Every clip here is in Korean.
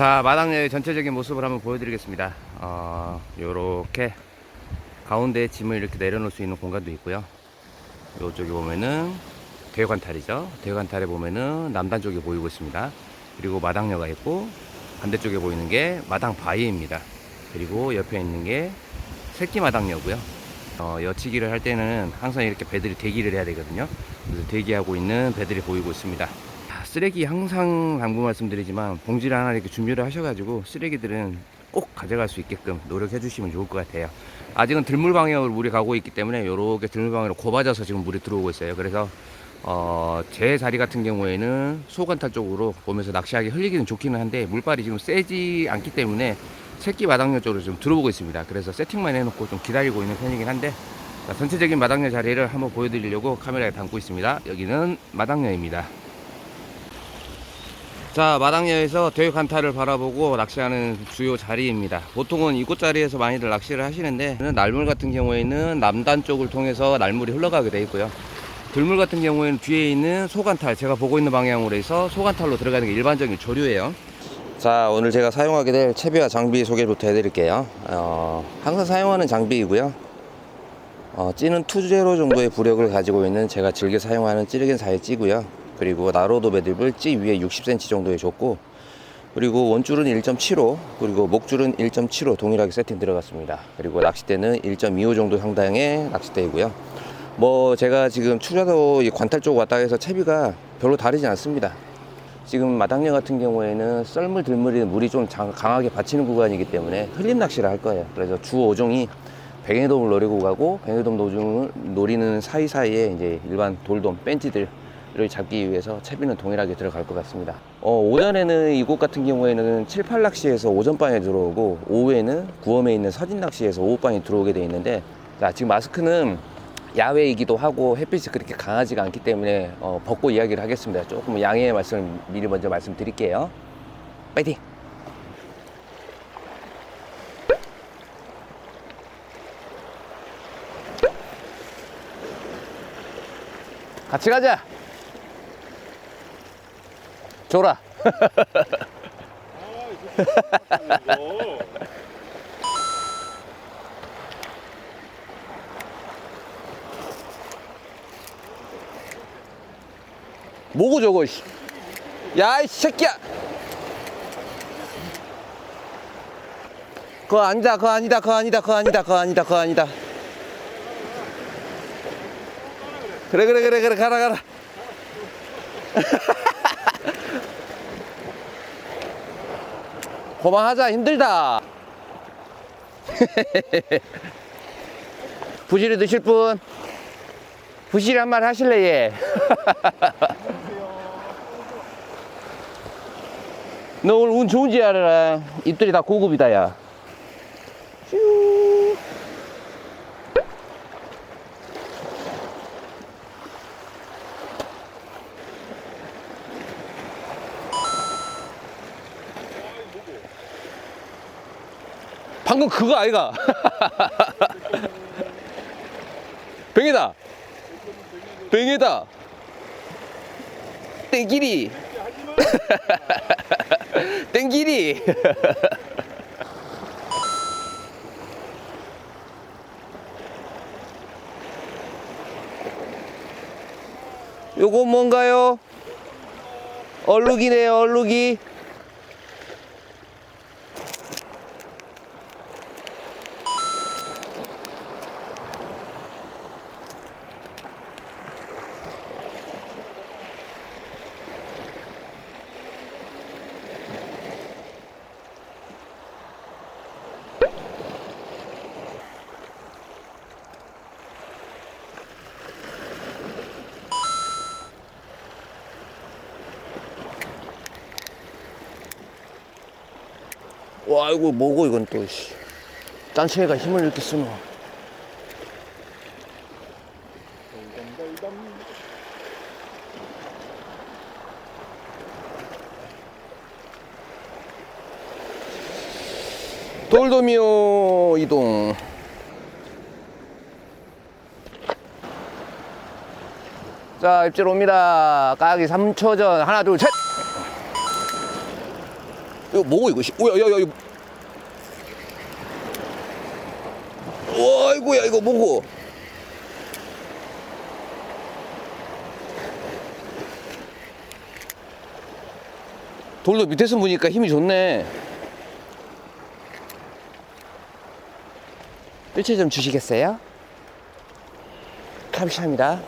자 마당의 전체적인 모습을 한번 보여드리겠습니다. 어, 요렇게 가운데 짐을 이렇게 내려놓을 수 있는 공간도 있고요. 요쪽에 보면은 대관탈이죠. 대관탈에 보면은 남단 쪽에 보이고 있습니다. 그리고 마당녀가 있고 반대쪽에 보이는 게 마당 바위입니다. 그리고 옆에 있는 게 새끼 마당녀고요. 어, 여치기를 할 때는 항상 이렇게 배들이 대기를 해야 되거든요. 그래서 대기하고 있는 배들이 보이고 있습니다. 아, 쓰레기 항상 당부 말씀드리지만 봉지를 하나 이렇게 준비를 하셔가지고 쓰레기들은 꼭 가져갈 수 있게끔 노력해 주시면 좋을 것 같아요. 아직은 들물 방향으로 물이 가고 있기 때문에 이렇게 들물 방향으로 고받아서 지금 물이 들어오고 있어요. 그래서 어, 제 자리 같은 경우에는 소관탈 쪽으로 보면서 낚시하기 흘리기는 좋기는 한데 물발이 지금 세지 않기 때문에 새끼 마당녀 쪽으로 좀 들어오고 있습니다. 그래서 세팅만 해놓고 좀 기다리고 있는 편이긴 한데 자, 전체적인 마당녀 자리를 한번 보여드리려고 카메라에 담고 있습니다. 여기는 마당녀입니다. 자 마당야에서 대육한타를 바라보고 낚시하는 주요 자리입니다. 보통은 이곳 자리에서 많이들 낚시를 하시는데 날물 같은 경우에는 남단 쪽을 통해서 날물이 흘러가게 되어 있고요. 들물 같은 경우에는 뒤에 있는 소간탈 제가 보고 있는 방향으로 해서 소간탈로 들어가는 게 일반적인 조류예요. 자 오늘 제가 사용하게 될 채비와 장비 소개부터 해드릴게요. 어, 항상 사용하는 장비이고요. 어, 찌는 투제로 정도의 부력을 가지고 있는 제가 즐겨 사용하는 찌르겐 사의 찌고요 그리고 나로도 매듭을 찌 위에 60cm 정도에 줬고 그리고 원줄은 1.75 그리고 목줄은 1.75 동일하게 세팅 들어갔습니다. 그리고 낚싯대는 1.25 정도 상당의 낚싯대이고요. 뭐 제가 지금 이 관탈 쪽 왔다 해서 채비가 별로 다르지 않습니다. 지금 마당령 같은 경우에는 썰물 들물이 물이 좀 장- 강하게 받치는 구간이기 때문에 흘림 낚시를 할 거예요. 그래서 주 5종이 뱅에돔을 노리고 가고 뱅에돔 노중을 노리는 사이사이에 이제 일반 돌돔 벤치들 를 잡기 위해서 채비는 동일하게 들어갈 것 같습니다. 어, 오전에는 이곳 같은 경우에는 7, 8 낚시에서 오전방에 들어오고 오후에는 구엄에 있는 서진 낚시에서 오후방에 들어오게 돼 있는데 자, 지금 마스크는 야외이기도 하고 햇빛이 그렇게 강하지가 않기 때문에 어, 벗고 이야기를 하겠습니다. 조금 양해의 말씀을 미리 먼저 말씀드릴게요. 파이팅! 같이 가자! 줘라. 뭐고 저거 씨. 야, 이 새끼야. 그거 아니다. 그거 아니다. 그거 아니다. 그거 아니다. 그거 아니다. 그거 아니다. 그래 그래 그래 그래 가라 가라. 그만하자 힘들다. 부실이 드실 분 부실이 한 말 하실래 예. 너 오늘 운 좋은지 알아라. 입들이 다 고급이다 야 방금 그거 아이가. 뱅이다. 뱅이다. 땡기리. 땡기리. 요거 뭔가요? 얼룩이네요 얼룩이 와 이거 뭐고 이건 또 씨. 짠채가 힘을 이렇게 쓰노 돌돔이요 이동 자 입질 옵니다 까기 3초 전 하나 둘셋 이거 뭐고 이거 씨. 오야 야야 이거. 와 이거야 이거 뭐고? 돌도 밑에서 보니까 힘이 좋네. 일체 좀 주시겠어요? 감사합니다.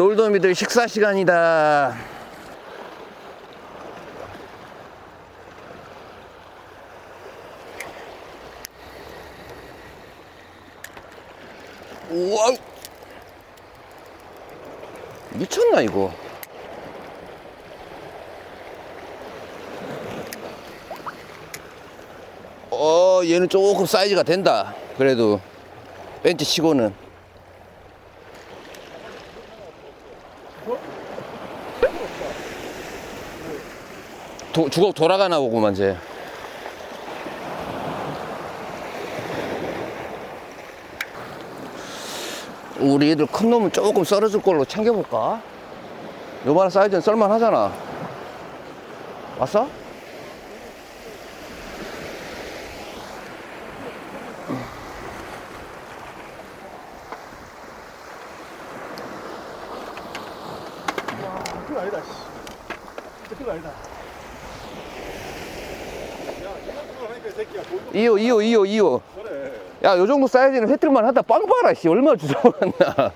돌도미들 식사 시간이다. 우와. 미쳤나 이거? 어 얘는 조금 사이즈가 된다. 그래도 벤치 치고는. 도, 주걱 돌아가나 보구만 쟤. 우리 애들 큰 놈은 조금 썰어줄 걸로 챙겨볼까? 요만한 사이즈는 썰만 하잖아. 왔어? 그거 아니다, 씨. 진짜 그거 아니다. 이호, 이호, 이호, 이호. 그래. 야, 요 정도 사이즈는 회뜰만 하다 빵 봐라, 씨. 얼마나 주워왔나.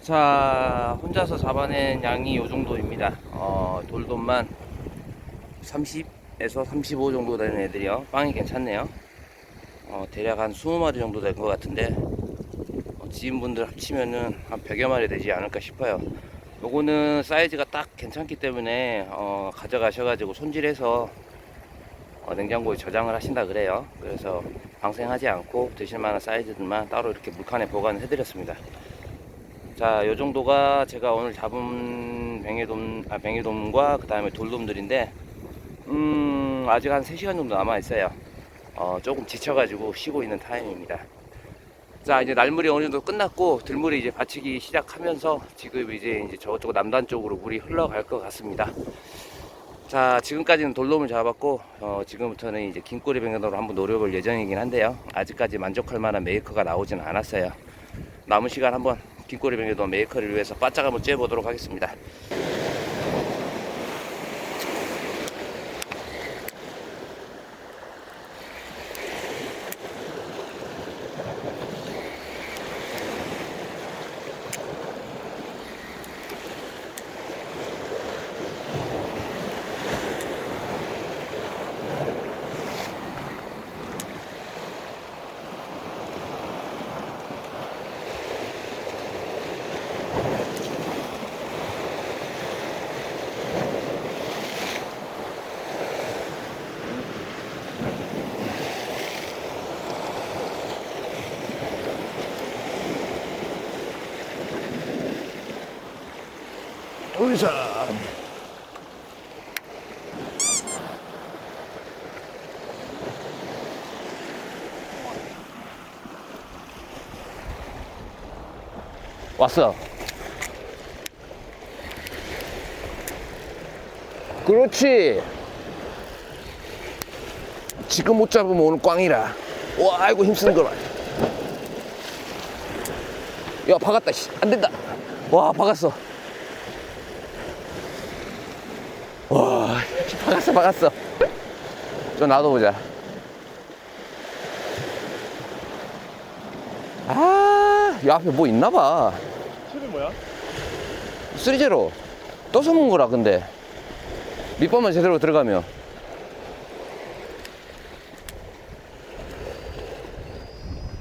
자, 혼자서 잡아낸 양이 요 정도입니다. 어, 돌돔만 30에서 35 정도 되는 애들이요. 빵이 괜찮네요. 어, 대략 한 20마리 정도 될 것 같은데, 어, 지인분들 합치면은 한 100여 마리 되지 않을까 싶어요. 요거는 사이즈가 딱 괜찮기 때문에, 어, 가져가셔가지고 손질해서 어, 냉장고에 저장을 하신다 그래요. 그래서 방생하지 않고 드실 만한 사이즈들만 따로 이렇게 물칸에 보관을 해드렸습니다. 자, 요 정도가 제가 오늘 잡은 뱅에돔, 아, 뱅에돔과 그 다음에 돌돔들인데, 음, 아직 한 3시간 정도 남아 있어요. 어, 조금 지쳐가지고 쉬고 있는 타임입니다. 자, 이제 날물이 어느 정도 끝났고, 들물이 이제 받치기 시작하면서 지금 이제, 이제 저쪽 남단 쪽으로 물이 흘러갈 것 같습니다. 자, 지금까지는 돌돔을 잡았고, 어, 지금부터는 이제 긴꼬리 뱅에돔으로 한번 노려볼 예정이긴 한데요. 아직까지 만족할 만한 메이커가 나오지는 않았어요. 남은 시간 한번 긴꼬리 뱅에돔 메이커를 위해서 바짝 한번 쬐보도록 하겠습니다. 울산. 왔어. 그렇지. 지금 못 잡으면 오늘 꽝이라. 와, 아이고 힘쓰는 걸 봐. 야, 박았다. 씨. 안 된다. 와, 박았어. 와, 박았어, 박았어. 좀 놔둬보자. 아, 야, 앞에 뭐 있나 봐. 칩이 뭐야? 쓰리제로 떠서 먹은 거라 근데 밑밥만 제대로 들어가면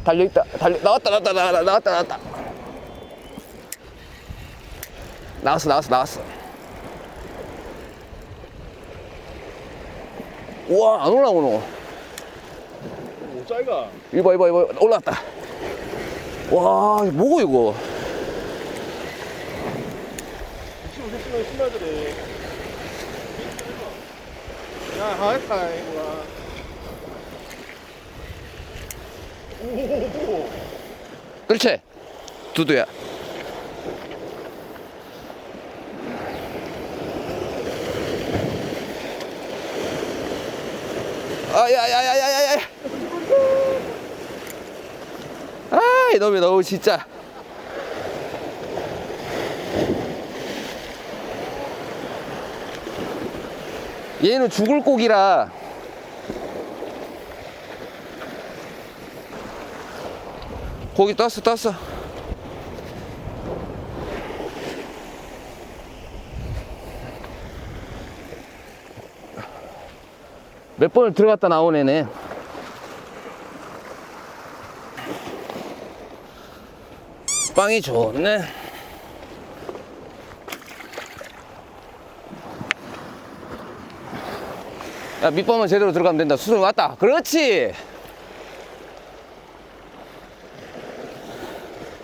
달려있다 달려 나왔다 나왔다 나왔다 나왔다 나왔다 나왔어 나왔어 나왔어 우와 안 올라오노 오, 짜이가. 이봐 이봐 이봐 올라왔다 와 이거 뭐고 이거 지금 했으면 신나더래. 야, 하이파이. 와. 오. 그렇지 두두야 아야야야야야야. 아 이놈이 너무 진짜. 얘는 죽을 고기라. 고기 떴어 떴어 몇 번을 들어갔다 나온 애네. 빵이 좋네. 야 밑밥만 제대로 들어가면 된다. 수술 왔다. 그렇지.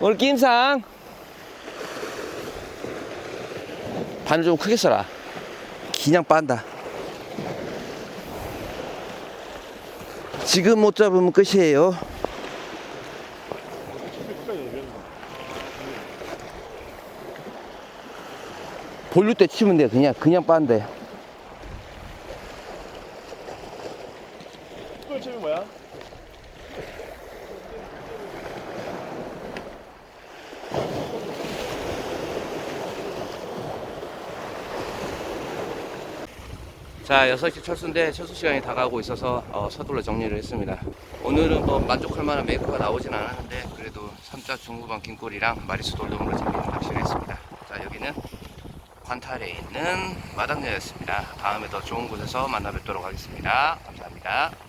오늘 김상. 바늘 좀 크게 써라. 그냥 빤다 지금 못 잡으면 끝이에요. 볼류 때 치면 돼 그냥 그냥 빤대 특별체이 뭐야? 자 6시 철수인데 철수 시간이 다가오고 있어서 어, 서둘러 정리를 했습니다. 오늘은 뭐 만족할 만한 메이커가 나오진 않았는데 그래도 3자 중후반 긴골이랑 마리수 돌돔으로 재밌는 낚시를 했습니다. 자 여기는 관탈에 있는 마당녀였습니다. 다음에 더 좋은 곳에서 만나 뵙도록 하겠습니다. 감사합니다